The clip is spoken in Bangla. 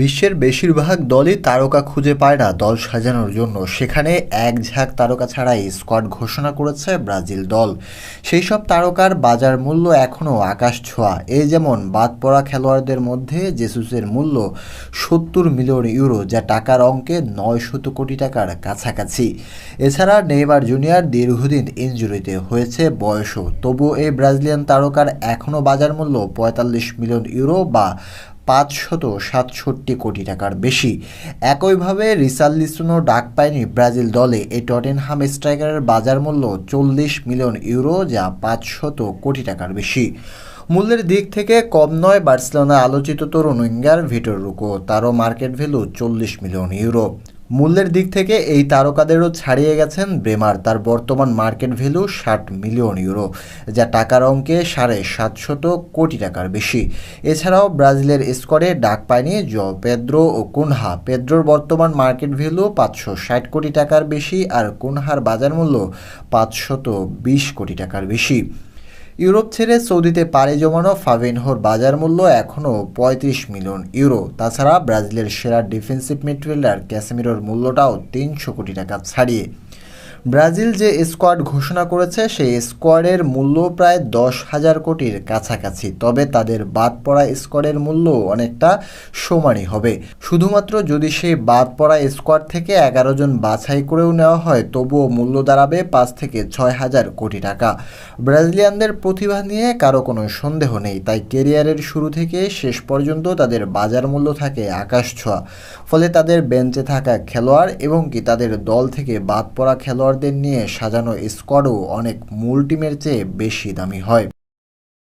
বিশ্বের বেশিরভাগ দলই তারকা খুঁজে পায় না দল সাজানোর জন্য। সেখানে এক ঝাঁক তারকা ছাড়াই স্কোয়াড ঘোষণা করেছে ব্রাজিল দল। সেই সব তারকার বাজার মূল্য এখনও আকাশ ছোঁয়া। এই যেমন বাদ পড়া খেলোয়াড়দের মধ্যে জেসুসের মূল্য সত্তর মিলিয়ন ইউরো, যা টাকার অঙ্কে নয় শত কোটি টাকার কাছাকাছি। এছাড়া নেইমার জুনিয়র দীর্ঘদিন ইনজুরিতে হয়েছে বয়সও। তবুও এই ব্রাজিলিয়ান তারকার এখনও বাজার মূল্য পঁয়তাল্লিশ মিলিয়ন ইউরো বা পাঁচশত সাতষট্টি কোটি টাকার বেশি। একইভাবে রিসার্লিসনও ডাক পায়নি ব্রাজিল দলে। এই টটেনহাম স্ট্রাইকারের বাজার মূল্য চল্লিশ মিলিয়ন ইউরো, যা পাঁচশত কোটি টাকার বেশি। মূল্যের দিক থেকে কম নয় বার্সেলোনা আলোচিত তরুণ উইঙ্গার ভিটর রুকো। তারও মার্কেট ভ্যালু চল্লিশ মিলিয়ন ইউরো। মূল্যের দিক থেকে এই তারকাদেরও ছাড়িয়ে গেছেন ব্রেমার। তার বর্তমান মার্কেট ভ্যালু ষাট মিলিয়ন ইউরো, যা টাকার অঙ্কে সাড়ে সাতশত কোটি টাকার বেশি। এছাড়াও ব্রাজিলের স্কোয়াডে ডাক পায়নি জ পেদ্রো ও কুনহা। পেদ্রোর বর্তমান মার্কেট ভ্যালু পাঁচশো ষাট কোটি টাকার বেশি আর কুনহার বাজার মূল্য পাঁচশত বিশ কোটি টাকার বেশি। ইউরোপ ছেড়ে সৌদিতে পাড়ি জমানো ফাভেনহোর বাজার মূল্য এখনও পঁয়ত্রিশ মিলিয়ন ইউরো। তাছাড়া ব্রাজিলের সেরা ডিফেন্সিভ মিডফিল্ডার ক্যাসেমিরোর মূল্যটাও তিনশো কোটি টাকা ছাড়িয়ে। ব্রাজিল যে স্কোয়াড ঘোষণা করেছে, সেই স্কোয়াডের মূল্য প্রায় দশ হাজার কোটির কাছাকাছি। তবে তাদের বাদ পড়া স্কোয়াডের মূল্য অনেকটা সমানই হবে। শুধুমাত্র যদি সেই বাদ পড়া স্কোয়াড থেকে এগারো জন বাছাই করেও নেওয়া হয়, তবুও মূল্য দাঁড়াবে পাঁচ থেকে ছয় হাজার কোটি টাকা। ব্রাজিলিয়ানদের প্রতিভা নিয়ে কারও কোনো সন্দেহ নেই, তাই কেরিয়ারের শুরু থেকে শেষ পর্যন্ত তাদের বাজার মূল্য থাকে আকাশ ছোঁয়া। ফলে তাদের বেঞ্চে থাকা খেলোয়াড় এবং কি তাদের দল থেকে বাদ পড়া খেলোয়াড়দের নিয়ে সাজানো স্কোয়াডও অনেক মূল টিমের চেয়ে বেশি দামি হয়।